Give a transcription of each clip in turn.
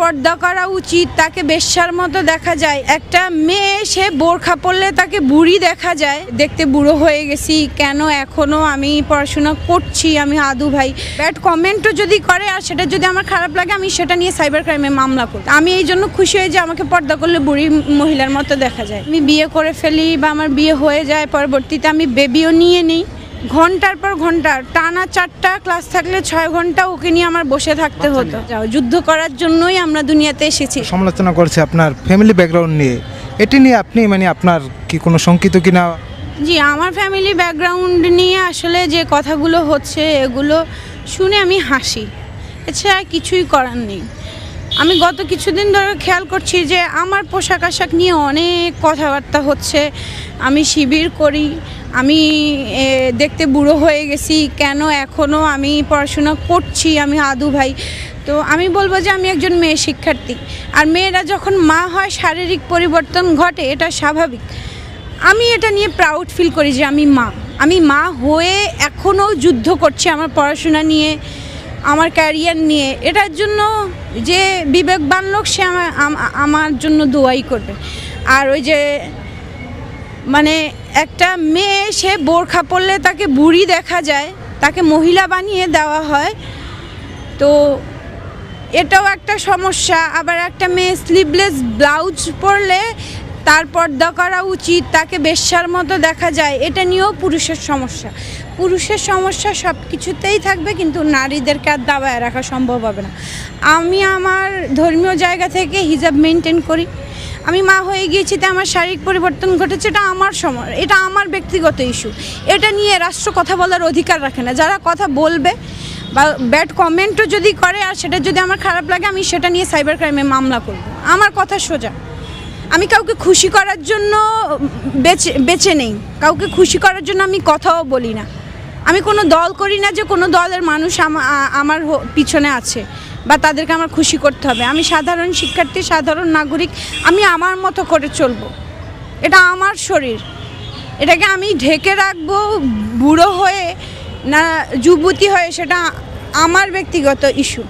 পর্দা করা উচিত, তাকে বেশ্যার মতো দেখা যায়। একটা মেয়ে, সে বোরখা পরলে তাকে বুড়ি দেখা যায়। দেখতে বুড়ো হয়ে গেছি, কেন এখনও আমি পড়াশোনা করছি আমি আদু ভাই? ব্যাড কমেন্টও যদি করে আর সেটা যদি আমার খারাপ লাগে, আমি সেটা নিয়ে সাইবার ক্রাইমে মামলা করি। আমি এই জন্য খুশি হয়ে যে আমাকে পর্দা করলে বুড়ি মহিলার মতো দেখা যায়। আমি বিয়ে করে ফেলি বা আমার বিয়ে হয়ে যায়, পরবর্তীতে আমি বেবিও নিয়ে নিই। ঘণ্টার পর ঘণ্টা টানা চারটা ক্লাস থাকলে ছয় ঘণ্টা ওকে নিয়ে আমার বসে থাকতে হতো। যুদ্ধ করার জন্যই আমরা দুনিয়াতে এসেছি। সমালোচনা করছে আপনার ফ্যামিলি ব্যাকগ্রাউন্ড নিয়ে। এটি নিয়ে আপনি মানে আপনার কি কোনো শঙ্কিত কিনা? জি আমার ফ্যামিলি ব্যাকগ্রাউন্ড নিয়ে আসলে যে কথাগুলো হচ্ছে এগুলো শুনে আমি হাসি। এছাড়া কিছুই করার নেই। আমি গত কিছুদিন ধরে খেয়াল করছি যে আমার পোশাক আশাক নিয়ে অনেক কথাবার্তা হচ্ছে। আমি শিবির করি, আমি দেখতে বুড়ো হয়ে গেছি, কেন এখনও আমি পড়াশোনা করছি আমি আদু ভাই? তো আমি বলব যে আমি একজন মেয়ে শিক্ষার্থী, আর মেয়েরা যখন মা হয় শারীরিক পরিবর্তন ঘটে, এটা স্বাভাবিক। আমি এটা নিয়ে প্রাউড ফিল করি যে আমি মা। আমি মা হয়ে এখনও যুদ্ধ করছি আমার পড়াশোনা নিয়ে, আমার ক্যারিয়ার নিয়ে। এটার জন্য যে বিবেকবান লোক সে আমার আমার জন্য দোয়াই করবে। আর ওই যে মানে একটা মেয়ে, সে বোরখা পরলে তাকে বুড়ি দেখা যায়, তাকে মহিলা বানিয়ে দেওয়া হয়। তো এটাও একটা সমস্যা। আবার একটা মেয়ে স্লিভলেস ব্লাউজ পরলে তার পর্দা করা উচিত, তাকে বেশ্যার মতো দেখা যায়। এটা নিয়েও পুরুষের সমস্যা। পুরুষের সমস্যা সব কিছুতেই থাকবে, কিন্তু নারীদেরকে আর দাবায় রাখা সম্ভব হবে না। আমি আমার ধর্মীয় জায়গা থেকে হিজাব মেনটেন করি। আমি মা হয়ে গিয়েছি, তাই আমার শারীরিক পরিবর্তন ঘটেছে, এটা আমার সময়, এটা আমার ব্যক্তিগত ইস্যু এটা নিয়ে রাষ্ট্র কথা বলার অধিকার রাখে না। যারা কথা বলবে বা ব্যাড কমেন্টও যদি করে আর সেটা যদি আমার খারাপ লাগে, আমি সেটা নিয়ে সাইবার ক্রাইমে মামলা করব। আমার কথা সোজা। আমি কাউকে খুশি করার জন্য বেছে বেছে নেই। কাউকে খুশি করার জন্য আমি কথাও বলি না। আমি কোনো দল করি না যে কোনো দলের মানুষ আমার পিছনে আছে। বা তাদেরকে আমার খুশি করতে হবে। আমি সাধারণ শিক্ষার্থী, সাধারণ নাগরিক, আমি আমার মতো করে চলবো। এটা আমার শরীর। এটাকে আমি ঢেকে রাখব, বুড়ো হয়ে না, যুবতী হয়ে, সেটা আমার ব্যক্তিগত ইস্যু।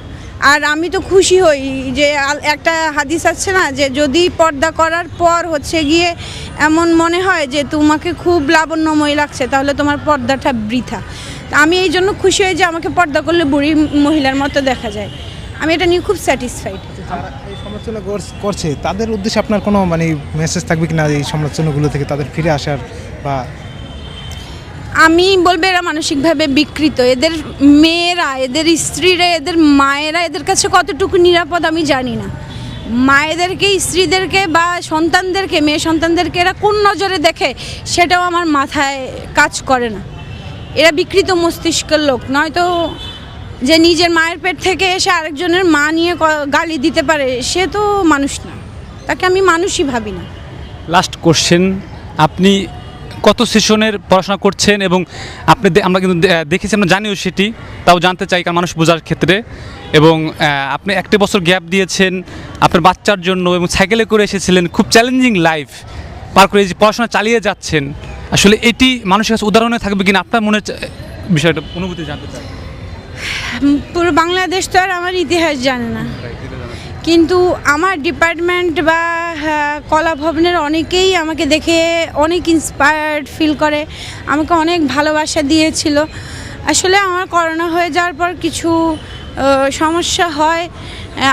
আর আমি তো খুশি হই যে একটা হাদিস আছে না, যে যদি পর্দা করার পর হচ্ছে গিয়ে এমন মনে হয় যে তোমাকে খুব লাবণ্যময় লাগছে, তাহলে তোমার পর্দাটা বৃথা। আমি এই জন্য খুশি হই যে আমাকে পর্দা করলে বুড়ি মহিলার মতো দেখা যায়। আমি এটা নিয়ে খুব স্যাটিসফাইড যারা এই সমালোচনা করছে তাদের উদ্দেশ্যে আপনার কোনো মানে মেসেজ থাকবে কিনা এই সমালোচনাগুলো থেকে তাদের ফিরে আসার বা আমি বলব এরা মানসিকভাবে বিকৃত। এদের মেয়েরা এদের স্ত্রীরা এদের মায়েরা এদের কাছে কতটুকু নিরাপদ আমি জানি না। মায়েদেরকে স্ত্রীদেরকে বা সন্তানদেরকে মেয়ে সন্তানদেরকে এরা কোন নজরে দেখে সেটাও আমার মাথায় কাজ করে না। এরা বিকৃত মস্তিষ্কের লোক নয়তো যে নিজের মায়ের পেট থেকে এসে আরেকজনের মা নিয়ে গালি দিতে পারে, সে তো মানুষ না। তাকে আমি মানুষই ভাবি না। লাস্ট কোশ্চেন আপনি কত সেশনের পড়াশোনা করছেন এবং আপনি আমরা কিন্তু দেখেছি, আমরা জানিও সেটি, তাও জানতে চাই কারণ মানুষ বোঝার ক্ষেত্রে। এবং আপনি একটি বছর গ্যাপ দিয়েছেন, আপনার বাচ্চার জন্য এবং সাইকেলে করে এসেছিলেন, খুব চ্যালেঞ্জিং লাইফ পার করে পড়াশোনা চালিয়ে যাচ্ছেন। আসলে এটি মানুষের কাছে উদাহরণে থাকবে কিনা আপনার মনে বিষয়টা অনুভূতি জানতে চাই। পুরো বাংলাদেশ তো আর আমার ইতিহাস জানে না। কিন্তু আমার ডিপার্টমেন্ট বা হ্যাঁ, কলা ভবনের অনেকেই আমাকে দেখে অনেক ইন্সপায়ার্ড ফিল করে আমাকে অনেক ভালোবাসা দিয়েছিল। আসলে আমার করোনা হয়ে যাওয়ার পর কিছু সমস্যা হয়।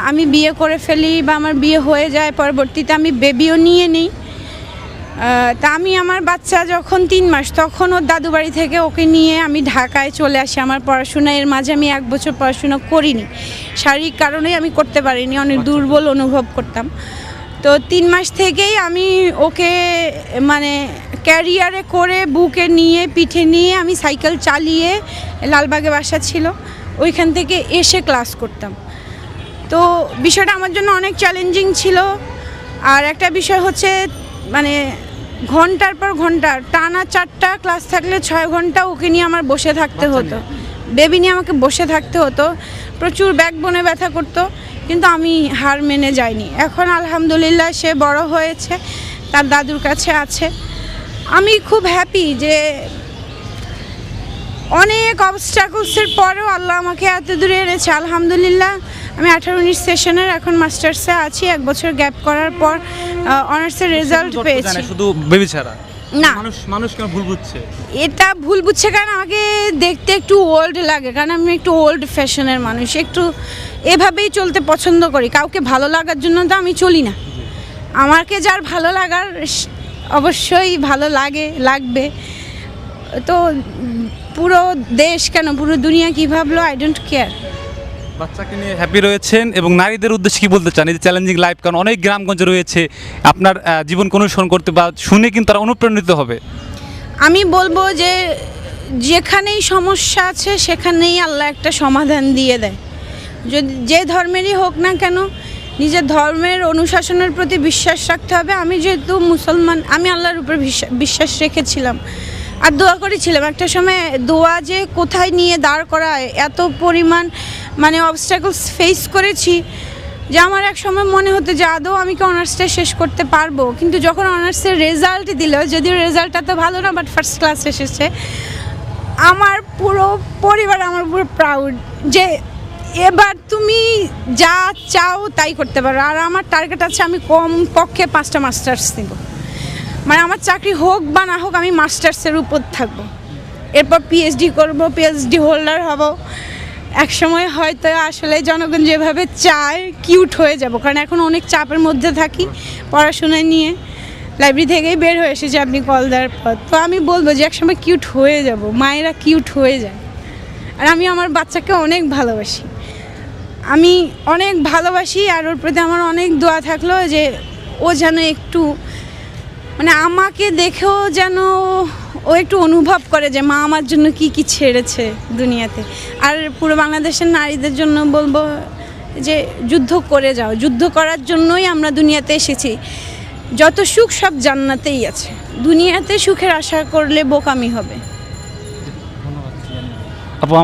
আমি বিয়ে করে ফেলি বা আমার বিয়ে হয়ে যায় পরবর্তীতে আমি বেবিও নিয়ে নিই। তা আমি আমার বাচ্চা যখন তিন মাস তখন ওর দাদু বাড়ি থেকে ওকে নিয়ে আমি ঢাকায় চলে আসি। আমার পড়াশোনা এর মাঝে আমি এক বছর পড়াশোনা করিনি। শারীরিক কারণেই আমি করতে পারিনি অনেক দুর্বল অনুভব করতাম। তো তিন মাস থেকেই আমি ওকে মানে ক্যারিয়ারে করে বুকে নিয়ে পিঠে নিয়ে আমি সাইকেল চালিয়ে লালবাগে বাসা ছিল। ওইখান থেকে এসে ক্লাস করতাম। তো বিষয়টা আমার জন্য অনেক চ্যালেঞ্জিং ছিল। আর একটা বিষয় হচ্ছে মানে ঘণ্টার পর ঘণ্টা টানা চারটা ক্লাস থাকলে ছয় ঘণ্টা ওকে নিয়ে আমার বসে থাকতে হতো। বেবি নিয়ে আমাকে বসে থাকতে হতো। প্রচুর ব্যাক বনে ব্যথা করতো কিন্তু আমি হার মেনে যাইনি। এখন আলহামদুলিল্লাহ সে বড় হয়েছে তার দাদুর কাছে আছে। আমি খুব হ্যাপি যে অনেক অবস্ট্রাকলসের পরেও আল্লাহ আমাকে এত দূরে এনেছে। আলহামদুলিল্লাহ আমি আঠারো উনিশ সেশনের এখন মাস্টার্সে আছি। এক বছর গ্যাপ করার পর অনার্সের রেজাল্ট পেয়েছি। শুধু বেবি ছাড়া না। মানুষ মানুষ কেন ভুল বুঝছে? এটা ভুল বুঝছে কারণ আমাকে দেখতে একটু ওল্ড লাগে কারণ আমি একটু ওল্ড ফ্যাশনের মানুষ। একটু এভাবেই চলতে পছন্দ করি। কাউকে ভালো লাগার জন্য তো আমি চলি না। আমাকে যার ভালো লাগার অবশ্যই ভালো লাগে লাগবে। তো পুরো দেশ কেন পুরো দুনিয়া কী ভাবলো? আই ডোন্ট কেয়ার বাচ্চাকে নিয়ে হ্যাপি রয়েছেন এবং নারীদের উদ্দেশ্যে কি বলতে চান? এই যে চ্যালেঞ্জিং লাইফ কারণ অনেক গ্রামগঞ্জে রয়েছে, আপনার জীবনকে অনুসরণ করতে বা শুনে কিন্তু তারা অনুপ্রাণিত হবে। আমি বলব যে, যেখানেই সমস্যা আছে, সেখানেই আল্লাহ একটা সমাধান দিয়ে দেয়। যদি, যে ধর্মেরই হোক না কেন, নিজের ধর্মের অনুশাসনের প্রতি বিশ্বাস রাখতে হবে। আমি যেহেতু মুসলমান, আমি আল্লাহর উপর বিশ্বাস রেখেছিলাম। আর দোয়া করেছিলাম। একটা সময় দোয়া যে কোথায় নিয়ে দাঁড় করায়, এত পরিমাণ মানে অবস্ট্যাকলস ফেস করেছি যে আমার এক সময় মনে হতো যে আদৌ আমি কি অনার্সটা শেষ করতে পারব। কিন্তু যখন অনার্সের রেজাল্ট দিল, যদিও রেজাল্টটা তো ভালো না বাট ফার্স্ট ক্লাস এসেছে, আমার পুরো পরিবার আমার পুরো প্রাউড যে এবার তুমি যা চাও তাই করতে পারো। আর আমার টার্গেট আছে আমি কম পক্ষে পাঁচটা মাস্টার্স নেব। মানে আমার চাকরি হোক বা না হোক আমি মাস্টার্সের উপর থাকব। এরপর পিএইচডি করব পিএইচডি হোল্ডার হব। এক সময় হয়তো আসলে জনগণ যেভাবে চায় কিউট হয়ে যাব। কারণ এখন অনেক চাপের মধ্যে থাকি পড়াশোনা নিয়ে। লাইব্রেরি থেকেই বের হয়ে এসেছি আপনি কল দেওয়ার পর। তো আমি বলব যে একসময় কিউট হয়ে যাব, মায়েরা কিউট হয়ে যায়। আর আমি আমার বাচ্চাকে অনেক ভালোবাসি। আমি অনেক ভালোবাসি আর ওর প্রতি আমার অনেক দোয়া থাকল যে ও যেন একটু মানে আমাকে দেখেও যেন ও একটু অনুভব করে যে মা আমার জন্য কি কি ছেড়েছে দুনিয়াতে। আর পুরো বাংলাদেশের নারীদের জন্য বলব যে যুদ্ধ করে যাও। যুদ্ধ করার জন্যই আমরা দুনিয়াতে এসেছি। যত সুখ সব জান্নাতেই আছে। দুনিয়াতে সুখের আশা করলে বোকামি হবে। আপু আমার